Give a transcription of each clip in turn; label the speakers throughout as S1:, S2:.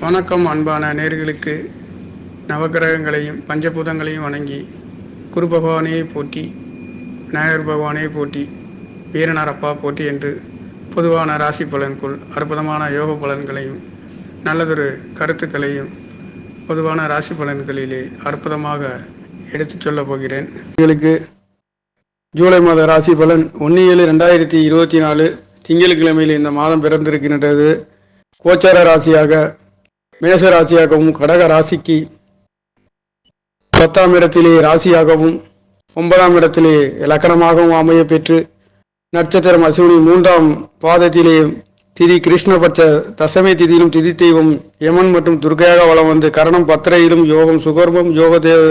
S1: வணக்கம் அன்பான நேர்களுக்கு நவக்கிரகங்களையும் பஞ்சபூதங்களையும் வணங்கி குரு பகவானையே போட்டி விநாயகர் பகவானையே போட்டி வீரனாரப்பா போட்டி என்று பொதுவான ராசி பலனுக்குள் அற்புதமான யோக பலன்களையும் நல்லதொரு கருத்துக்களையும் பொதுவான ராசி பலன்களிலே அற்புதமாக எடுத்துச் சொல்லப் போகிறேன். உங்களுக்கு ஜூலை மாத ராசி பலன் ஒன்று ஏழு ரெண்டாயிரத்தி இருபத்தி நாலு திங்கட்கிழமையில் இந்த மாதம் பிறந்திருக்கின்றது. கோச்சார ராசியாக மேச ராசியாகவும் கடக ராசிக்கு பத்தாம் இடத்திலே ராசியாகவும் ஒன்பதாம் இடத்திலே லக்கணமாகவும் அமைய பெற்று நட்சத்திரம் அசுவினி மூன்றாம் பாதத்திலே திதி கிருஷ்ணபட்ச தசமி திதியிலும் திதி தெய்வம் யமன் மற்றும் துர்கையாக வலம் வந்து கரணம் பத்திரையிலும் யோகம் சுகர்மம் யோக தேவ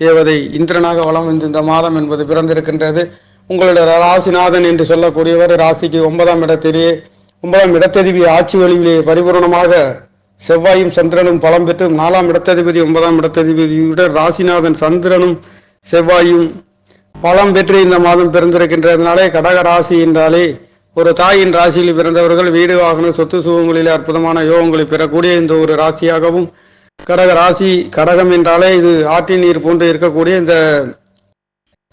S1: தேவதை இந்திரனாக வலம் வந்து இந்த மாதம் என்பது பிறந்திருக்கின்றது. உங்களுடைய ராசிநாதன் என்று சொல்லக்கூடியவர் ராசிக்கு ஒன்பதாம் இடத்திலே ஒன்பதாம் இடத்ததிபதி ஆட்சி வழியிலே பரிபூர்ணமாக செவ்வாயும் சந்திரனும் பலம் பெற்று நாலாம் இடத்ததிபதி ஒன்பதாம் இடத்ததிபதியுடன் ராசிநாதன் சந்திரனும் செவ்வாயும் பலம் பெற்று இந்த மாதம் பிறந்திருக்கின்றதுனாலே கடக ராசி என்றாலே ஒரு தாயின் ராசியில் பிறந்தவர்கள் வீடு வாகன சொத்து சுகங்களில் அற்புதமான யோகங்களை பெறக்கூடிய இந்த ஒரு ராசியாகவும் கடக ராசி கடகம் என்றாலே இது ஆற்றின் நீர் போன்று இருக்கக்கூடிய இந்த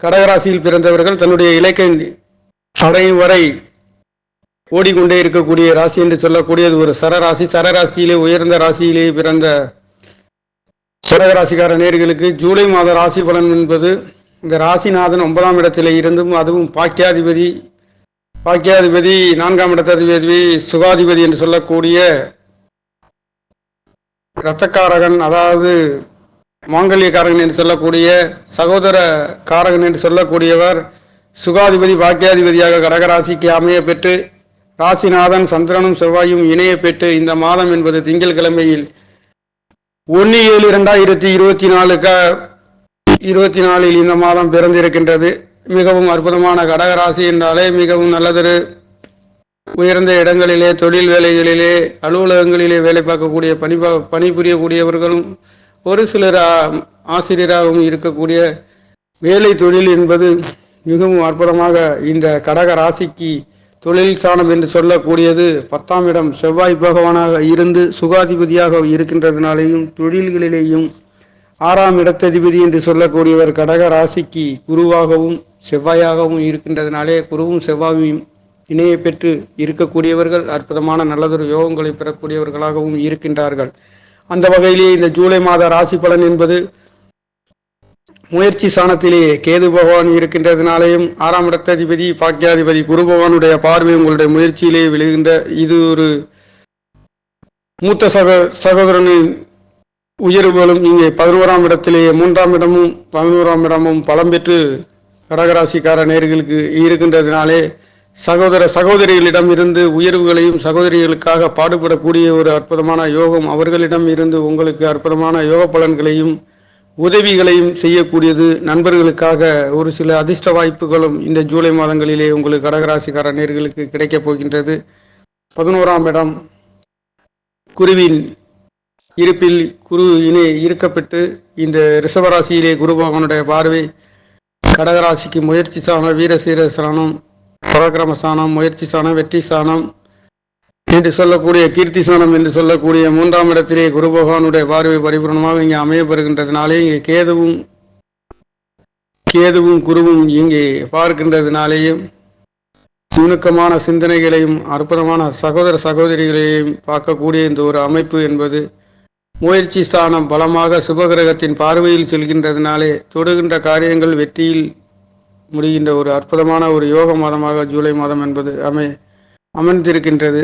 S1: கடகராசியில் பிறந்தவர்கள் தன்னுடைய இலக்கை அடையும் வரை ஓடிக்கொண்டே இருக்கக்கூடிய ராசி என்று சொல்லக்கூடியது ஒரு சரராசி. சரராசியிலே உயர்ந்த ராசியிலே பிறந்த கடகராசிக்கார நேர்களுக்கு ஜூலை மாத ராசி பலன் என்பது இந்த ராசிநாதன் ஒன்பதாம் இடத்தில் இருந்தும் அதுவும் பாக்கியாதிபதி பாக்கியாதிபதி நான்காம் இடத்ததிபதி சுகாதிபதி என்று சொல்லக்கூடிய இரத்தக்காரகன் அதாவது மாங்கல்யக்காரகன் என்று சொல்லக்கூடிய சகோதர காரகன் என்று சொல்லக்கூடியவர் சுகாதிபதி பாக்கியாதிபதியாக கடகராசிக்கு அமைய பெற்று ராசிநாதன் சந்திரனும் செவ்வாயும் இணைய பெற்று இந்த மாதம் என்பது திங்கட்கிழமையில் ஒன்று ஏழு இரண்டாயிரத்தி இருபத்தி நாலுக்க இருபத்தி நாலில் இந்த மாதம் பிறந்திருக்கின்றது. மிகவும் அற்புதமான கடகராசி என்றாலே மிகவும் நல்லதொரு உயர்ந்த இடங்களிலே தொழில் வேலைகளிலே அலுவலகங்களிலே வேலை பார்க்கக்கூடிய பணி பணிபுரியக்கூடியவர்களும் ஒரு சிலர் ஆசிரியராகவும் இருக்கக்கூடிய வேலை தொழில் என்பது மிகவும் அற்புதமாக இந்த கடக ராசிக்கு தொழில் ஸ்தானம் என்று சொல்லக்கூடியது பத்தாம் இடம் செவ்வாய் பகவானாக இருந்து சுகாதிபதியாக இருக்கின்றதுனாலேயும் தொழில்களிலேயும் ஆறாம் இடத்ததிபதி என்று சொல்லக்கூடியவர் கடக ராசிக்கு குருவாகவும் செவ்வாயாகவும் இருக்கின்றதுனாலே குருவும் செவ்வாயும் இணைய பெற்று இருக்கக்கூடியவர்கள் அற்புதமான நல்லதொரு யோகங்களை பெறக்கூடியவர்களாகவும் இருக்கின்றார்கள். அந்த வகையிலேயே இந்த ஜூலை மாத ராசி பலன் என்பது முயற்சி சாணத்திலே கேது பகவான் இருக்கின்றதுனாலேயும் ஆறாம் இடத்ததிபதி பாக்கியாதிபதி குரு பகவானுடைய பார்வை உங்களுடைய முயற்சியிலே விழுகின்ற இது ஒரு மூத்த சக சகோதரனின் உயர்வுகளும் இங்கே பதினோராம் இடத்திலே மூன்றாம் இடமும் பதினோராம் இடமும் பலம் பெற்று கடகராசிக்கார நேர்களுக்கு இருக்கின்றதுனாலே சகோதர சகோதரிகளிடம் இருந்து உயர்வுகளையும் சகோதரிகளுக்காக பாடுபடக்கூடிய ஒரு அற்புதமான யோகம் அவர்களிடம் இருந்து உங்களுக்கு அற்புதமான யோக பலன்களையும் உதவிகளையும் செய்யக்கூடியது. நண்பர்களுக்காக ஒரு சில அதிர்ஷ்ட வாய்ப்புகளும் இந்த ஜூலை மாதங்களிலே உங்களுக்கு கடகராசிக்கார நேர்களுக்கு கிடைக்கப் போகின்றது. பதினோராம் இடம் குருவின் இருப்பில் குரு இணை இருக்கப்பட்டு இந்த ரிஷபராசியிலே குரு பகவானுடைய பார்வை கடகராசிக்கு முயற்சி சாணம் வீரசீர சாணம் பராக்கிரம சாணம் முயற்சி சாணம் வெற்றி சாணம் என்று சொல்லக்கூடிய கீர்த்திசானம் என்று சொல்லக்கூடிய மூன்றாம் இடத்திலே குரு பகவானுடைய பார்வை பரிபூர்ணமாக இங்கே அமையப்பெறுகின்றதுனாலே இங்கே கேதுவும் கேதுவும் குருவும் இங்கே பார்க்கின்றதுனாலேயும் நுணுக்கமான சிந்தனைகளையும் அற்புதமான சகோதர சகோதரிகளையும் பார்க்கக்கூடிய இந்த ஒரு அமைப்பு என்பது முயற்சி ஸ்தானம் பலமாக சுபகிரகத்தின் பார்வையில் செல்கின்றதுனாலே தொடுகின்ற காரியங்கள் வெற்றியில் முடிகின்ற ஒரு அற்புதமான ஒரு யோக மாதமாக ஜூலை மாதம் என்பது அமை அமர்ந்திருக்கின்றது.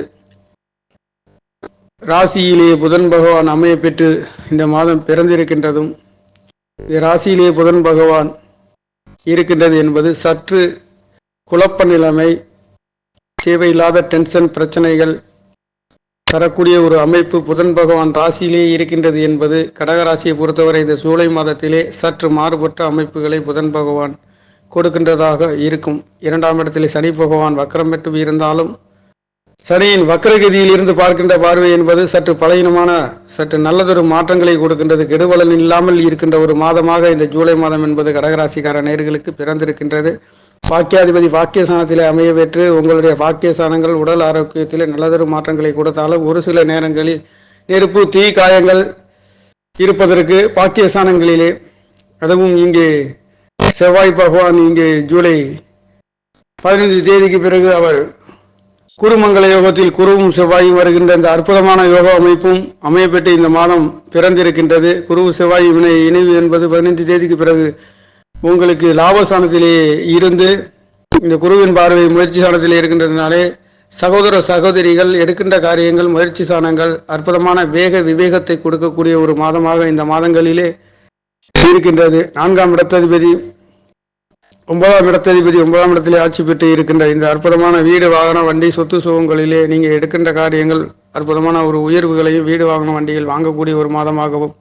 S1: ராசியிலே புதன் பகவான் அமைய பெற்று இந்த மாதம் பிறந்திருக்கின்றதும் ராசியிலே புதன் பகவான் இருக்கின்றது என்பது சற்று குழப்ப நிலைமை தேவையில்லாத டென்ஷன் பிரச்சனைகள் தரக்கூடிய ஒரு அமைப்பு புதன் பகவான் ராசியிலே இருக்கின்றது என்பது கடகராசியை பொறுத்தவரை இந்த ஜூலை மாதத்திலே சற்று மாறுபட்ட அமைப்புகளை புதன் பகவான் கொடுக்கின்றதாக இருக்கும். இரண்டாம் இடத்திலே சனி பகவான் வக்கரம் பெற்று இருந்தாலும் சனியின் வக்ரகதியில் இருந்து பார்க்கின்ற பார்வை என்பது சற்று பலகீனமான சற்று நல்லதொரு மாற்றங்களை கொடுக்கின்றது. கெடுவலன் இல்லாமல் இருக்கின்ற ஒரு மாதமாக இந்த ஜூலை மாதம் என்பது கடகராசிக்கார நேர்களுக்கு பிறந்திருக்கின்றது. பாக்கியாதிபதி பாக்கியசானத்திலே அமைய பெற்று உங்களுடைய பாக்கியசானங்கள் உடல் ஆரோக்கியத்திலே நல்லதொரு மாற்றங்களை கொடுத்தாலும் ஒரு சில நேரங்களில் நெருப்பு தீ காயங்கள் இருப்பதற்கு பாக்கியஸ்தானங்களிலே அதுவும் இங்கே செவ்வாய் பகவான் இங்கே ஜூலை பதினைந்து தேதிக்கு பிறகு அவர் குருமங்கல யோகத்தில் குருவும் செவ்வாயும் வருகின்ற இந்த அற்புதமான யோக அமைப்பும் அமையப்பட்டு இந்த மாதம் பிறந்திருக்கின்றது. குரு செவ்வாய் இணை இணைவு என்பது பதினைந்து தேதிக்கு பிறகு உங்களுக்கு லாபஸ்தானத்திலே இருந்து இந்த குருவின் பார்வை முயற்சி சாணத்திலே இருக்கின்றதுனாலே சகோதர சகோதரிகள் எடுக்கின்ற காரியங்கள் முயற்சி சாணங்கள் அற்புதமான வேக விவேகத்தை கொடுக்கக்கூடிய ஒரு மாதமாக இந்த மாதங்களிலே இருக்கின்றது. நான்காம் இடத்ததிபதி ஒன்பதாம் இடத்ததிபதி ஒன்பதாம் இடத்திலே ஆட்சி பெற்று இருக்கின்ற இந்த அற்புதமான வீடு வாகன வண்டி சொத்து சுகங்களிலே நீங்கள் எடுக்கின்ற காரியங்கள் அற்புதமான ஒரு உயர்வுகளையும் வீடு வாகன வண்டிகள் வாங்கக்கூடிய ஒரு மாதமாகவும்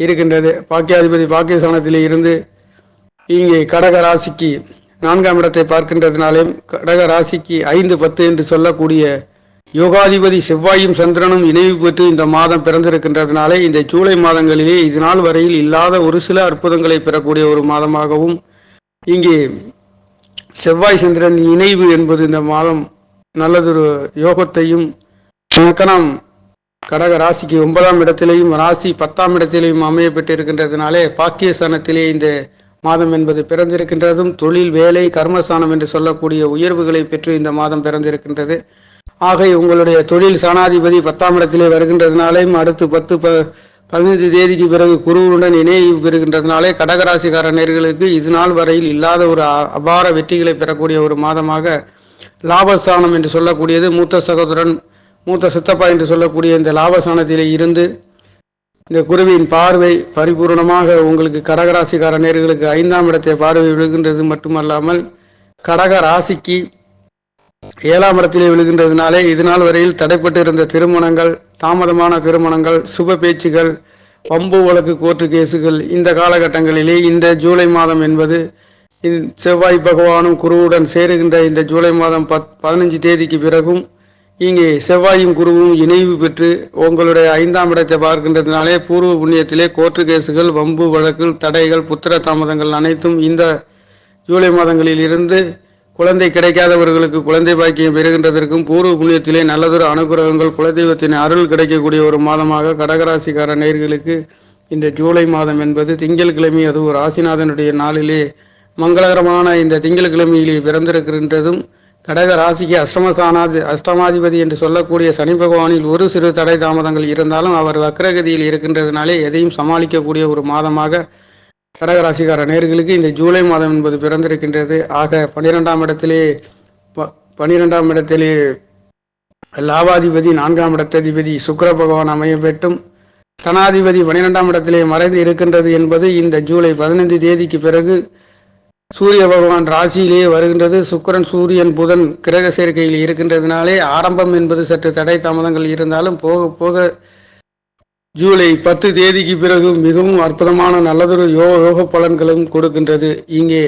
S1: இருக்கின்றது. பாக்கியாதிபதி பாக்கியஸ்தானத்திலே இருந்து இங்கே கடக ராசிக்கு நான்காம் இடத்தை பார்க்கின்றதுனாலேயும் கடக ராசிக்கு ஐந்து பத்து என்று சொல்லக்கூடிய யோகாதிபதி செவ்வாயும் சந்திரனும் இணைவு பெற்று இந்த மாதம் பிறந்திருக்கின்றதுனாலே இந்த ஜூலை மாதங்களிலே இது நாள் வரையில் இல்லாத ஒரு சில அற்புதங்களை பெறக்கூடிய ஒரு மாதமாகவும் இங்கே செவ்வாய் சந்திரன் இணைவு என்பது இந்த மாதம் நல்லதொரு யோகத்தையும் கணக்கணம் கடக ராசிக்கு ஒன்பதாம் இடத்திலேயும் ராசி பத்தாம் இடத்திலேயும் அமைய பெற்றிருக்கின்றதுனாலே பாக்கியஸ்தானத்திலே இந்த மாதம் என்பது பிறந்திருக்கின்றதும் தொழில் வேலை கர்மஸ்தானம் என்று சொல்லக்கூடிய உயர்வுகளை பெற்று இந்த மாதம் பிறந்திருக்கின்றது. ஆக உங்களுடைய தொழில் சாணாதிபதி பத்தாம் இடத்திலே வருகின்றதுனாலேயும் அடுத்து பத்து ப பதினைந்து தேதிக்கு பிறகு குருவுடன் இணைவு பெறுகின்றதுனாலே கடகராசிக்கார நேர்களுக்கு இது நாள் வரையில் இல்லாத ஒரு அ- அபார வெற்றிகளை பெறக்கூடிய ஒரு மாதமாக லாபஸ்தானம் என்று சொல்லக்கூடியது மூத்த சகோதரன் மூத்த சித்தப்பா என்று சொல்லக்கூடிய இந்த லாபஸ்தானத்திலே இருந்து இந்த குருவின் பார்வை பரிபூர்ணமாக உங்களுக்கு கடகராசிக்கார நேர்களுக்கு ஐந்தாம் இடத்தை பார்வை விழுகின்றது. மட்டுமல்லாமல் கடக ராசிக்கு ஏழாம் இடத்திலே விழுகின்றதுனாலே இது நாள் வரையில் தடைப்பட்டு இருந்த திருமணங்கள் தாமதமான திருமணங்கள் சுப பேச்சுகள் பம்பு வழக்கு கோர்ட்டு கேசுகள் இந்த காலகட்டங்களிலே இந்த ஜூலை மாதம் என்பது செவ்வாய் பகவானும் குருவுடன் சேருகின்ற இந்த ஜூலை மாதம் பத் பதினஞ்சு தேதிக்கு பிறகும் இங்கே செவ்வாயும் குருவும் இணைவு பெற்று உங்களுடைய ஐந்தாம் இடத்தை பார்க்கின்றதுனாலே பூர்வ புண்ணியத்திலே கோர்ட்டு கேசுகள் வம்பு வழக்கு தடைகள் புத்திர தாமதங்கள் அனைத்தும் இந்த ஜூலை மாதங்களில் இருந்து குழந்தை கிடைக்காதவர்களுக்கு குழந்தை பாக்கியம் பெறுகின்றதற்கும் பூர்வ புண்ணியத்திலே நல்லதொரு அனுகிரகங்கள் குலதெய்வத்தின் அருள் கிடைக்கக்கூடிய ஒரு மாதமாக கடகராசிக்கார நேர்களுக்கு இந்த ஜூலை மாதம் என்பது திங்கள்கிழமை அது ஒரு ராசிநாதனுடைய நாளிலே மங்களகரமான இந்த திங்கள்கிழமையிலே பிறந்திருக்கின்றதும் கடக ராசிக்கு அஷ்டமசானாதி அஷ்டமாதிபதி என்று சொல்லக்கூடிய சனி பகவானில் ஒரு சிறு தடை தாமதங்கள் இருந்தாலும் அவர் வக்ரகதியில் இருக்கின்றதுனாலே எதையும் சமாளிக்கக்கூடிய ஒரு மாதமாக கடகராசிக்கார நேர்களுக்கு இந்த ஜூலை மாதம் என்பது பிறந்திருக்கின்றது. ஆக பன்னிரெண்டாம் இடத்திலே ப- பன்னிரெண்டாம் இடத்திலே லாபாதிபதி நான்காம் இடத்ததிபதி சுக்கர பகவான் அமைய பெற்றும் தனாதிபதி பன்னிரெண்டாம் இடத்திலே மறைந்து இருக்கின்றது என்பது இந்த ஜூலை பதினைந்து தேதிக்கு பிறகு சூரிய பகவான் ராசியிலேயே வருகின்றது. சுக்கிரன் சூரியன் புதன் கிரக சேர்க்கையில் இருக்கின்றதுனாலே ஆரம்பம் என்பது சற்று தடை தாமதங்கள் இருந்தாலும் போக போக ஜூலை பத்து தேதிக்கு பிறகு மிகவும் அற்புதமான நல்லதொரு யோக யோக பலன்களும் கொடுக்கின்றது. இங்கே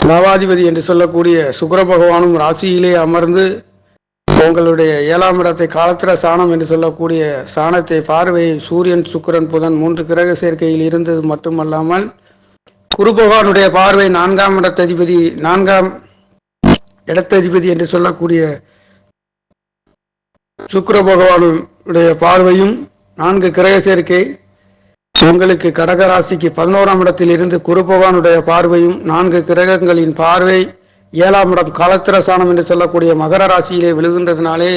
S1: நவாதிபதி என்று சொல்லக்கூடிய சுக்கர பகவானும் ராசியிலே அமர்ந்து உங்களுடைய ஏழாம் இடத்தை காலத்திர சாணம் என்று சொல்லக்கூடிய சாணத்தை பார்வையை சூரியன் சுக்கிரன் புதன் மூன்று கிரக சேர்க்கையில் இருந்தது மட்டுமல்லாமல் குரு பகவானுடைய பார்வை நான்காம் இடத்ததிபதி நான்காம் இடத்ததிபதி என்று சொல்லக்கூடிய சுக்கர பகவானுடைய பார்வையும் நான்கு கிரக சேர்க்கை. உங்களுக்கு கடக ராசிக்கு பதினோராம் இடத்தில் இருந்து குருபகவானுடைய பார்வையும் நான்கு கிரகங்களின் பார்வை ஏழாம் இடம் காலத்திரசானம் என்று சொல்லக்கூடிய மகர ராசியிலே விழுகின்றதுனாலே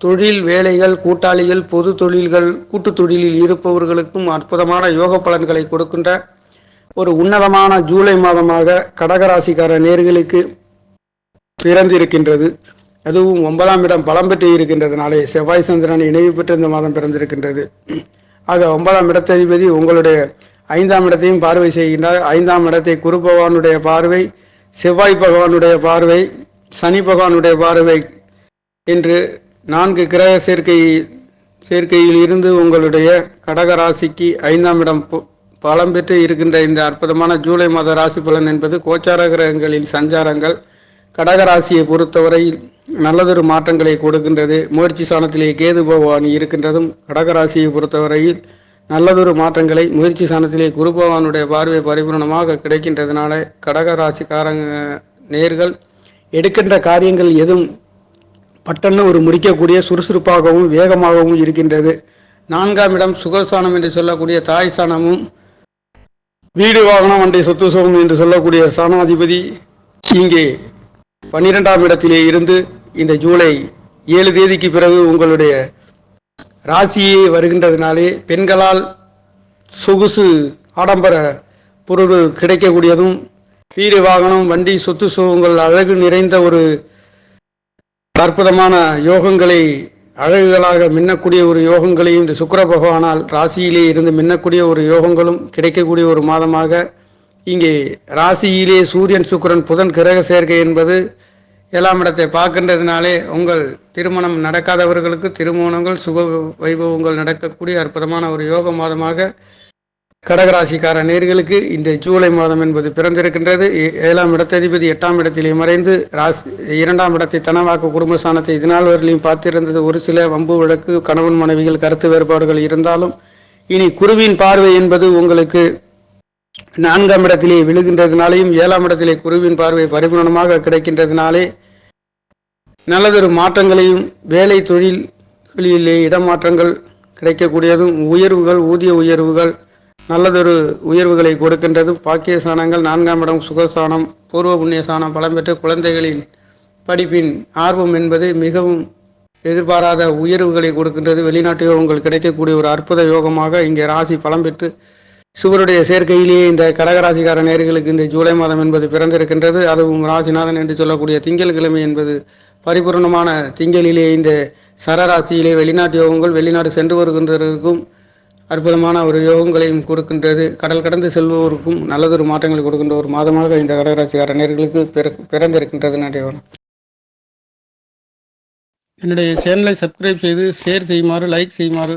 S1: தொழில் வேலைகள் கூட்டாளிகள் பொது தொழில்கள் கூட்டு தொழிலில் இருப்பவர்களுக்கும் அற்புதமான யோக பலன்களை கொடுக்கின்ற ஒரு உன்னதமான ஜூலை மாதமாக கடகராசிக்கார நேர்களுக்கு பிறந்திருக்கின்றது. அதுவும் ஒன்பதாம் இடம் பலம் பெற்று இருக்கின்றதுனாலே செவ்வாய் சந்திரன் இணைவு பெற்று இந்த மாதம் பிறந்திருக்கின்றது. ஆக ஒன்பதாம் இடத்ததிபதி உங்களுடைய ஐந்தாம் இடத்தையும் பார்வை செய்கின்றார். ஐந்தாம் இடத்தை குரு பகவானுடைய பார்வை செவ்வாய் பகவானுடைய பார்வை சனி பகவானுடைய பார்வை என்று நான்கு கிரக சேர்க்கை சேர்க்கையில் இருந்து உங்களுடைய கடக ராசிக்கு ஐந்தாம் இடம் பு- பலம் பெற்று இருக்கின்ற இந்த அற்புதமான ஜூலை மாத ராசி பலன் என்பது கோச்சார கிரகங்களின் சஞ்சாரங்கள். கடக ராசியை பொறுத்தவரையில் நல்லதொரு மாற்றங்களை கொடுக்கின்றது. முயற்சி சாணத்திலே கேது பகவான் இருக்கின்றதும் கடகராசியை பொறுத்தவரையில் நல்லதொரு மாற்றங்களை முயற்சி சாணத்திலே குரு பகவானுடைய பார்வை பரிபூர்ணமாக கிடைக்கின்றதுனால கடகராசிக்காரங்க நேர்கள் எடுக்கின்ற காரியங்கள் எதுவும் பட்டன்னு ஒரு முடிக்கக்கூடிய சுறுசுறுப்பாகவும் வேகமாகவும் இருக்கின்றது. நான்காம் இடம் சுகஸ்தானம் என்று சொல்லக்கூடிய தாய் ஸ்தானமும் வீடு வாகனம் அண்டை சொத்து சுகம் என்று சொல்லக்கூடிய ஸ்தானாதிபதி இங்கே பன்னிரெண்டாம் இடத்திலே இருந்து இந்த ஜூலை ஏழு தேதிக்கு பிறகு உங்களுடைய ராசியே வருகின்றதுனாலே பெண்களால் சொகுசு ஆடம்பர பொருள் கிடைக்கக்கூடியதும் வீடு வாகனம் வண்டி சொத்து சுகங்கள் அழகு நிறைந்த ஒரு அற்புதமான யோகங்களை அழகுகளாக மின்னக்கூடிய ஒரு யோகங்களையும் இந்த சுக்கர பகவானால் ராசியிலே இருந்து மின்னக்கூடிய ஒரு யோகங்களும் கிடைக்கக்கூடிய ஒரு மாதமாக இங்கே ராசியிலே சூரியன் சுக்கிரன் புதன் கிரக சேர்க்கை என்பது ஏழாம் இடத்தை பார்க்கின்றதுனாலே உங்கள் திருமணம் நடக்காதவர்களுக்கு திருமணங்கள் சுப வைபவங்கள் நடக்கக்கூடிய அற்புதமான ஒரு யோக மாதமாக கடகராசிக்கார நேர்களுக்கு இந்த ஜூலை மாதம் என்பது பிறந்திருக்கின்றது. ஏழாம் இடத்ததிபதி எட்டாம் இடத்திலே மறைந்து ராசி இரண்டாம் இடத்தை தனவாக்கு குடும்பஸ்தானத்தை இதனால் வரலையும் பார்த்திருந்தது. ஒரு சில வம்பு வழக்கு கணவன் மனைவிகள் கருத்து வேறுபாடுகள் இருந்தாலும் இனி குருவின் பார்வை என்பது உங்களுக்கு நான்காம் இடத்திலே விழுகின்றதுனாலேயும் ஏழாம் இடத்திலே குருவின் பார்வை பரிபூர்ணமாக கிடைக்கின்றதுனாலே நல்லதொரு மாற்றங்களையும் வேலை தொழில்களிலே இடமாற்றங்கள் கிடைக்கக்கூடியதும் உயர்வுகள் ஊதிய உயர்வுகள் நல்லதொரு உயர்வுகளை கொடுக்கின்றதும் பாக்கியஸ்தானங்கள் நான்காம் இடம் சுகஸ்தானம் பூர்வ புண்ணியஸ்தானம் பலம் பெற்று குழந்தைகளின் படிப்பின் ஆர்வம் என்பது மிகவும் எதிர்பாராத உயர்வுகளை கொடுக்கின்றது. வெளிநாட்டு யோகங்கள் கிடைக்கக்கூடிய ஒரு அற்புத யோகமாக இங்கே ராசி பலம் பெற்று சுவருடைய சேர்க்கையிலேயே இந்த கடகராசிக்கார நேர்களுக்கு இந்த ஜூலை மாதம் என்பது பிறந்திருக்கின்றது. அதுவும் ராசிநாதன் என்று சொல்லக்கூடிய திங்கள்கிழமை என்பது பரிபூர்ணமான திங்களிலே இந்த சரராசியிலே வெளிநாட்டு யோகங்கள் வெளிநாடு சென்று வருகின்றதற்கும் அற்புதமான ஒரு யோகங்களையும் கொடுக்கின்றது. கடல் கடந்து செல்பவருக்கும் நல்லதொரு மாற்றங்களை கொடுக்கின்ற ஒரு மாதமாக இந்த கடகராசிக்கார நேர்களுக்கு பிற பிறந்திருக்கின்றது. நன்றி வணக்கம். என்னுடைய சேனலை சப்ஸ்கிரைப் செய்து ஷேர் செய்யுமாறு லைக் செய்யுமாறு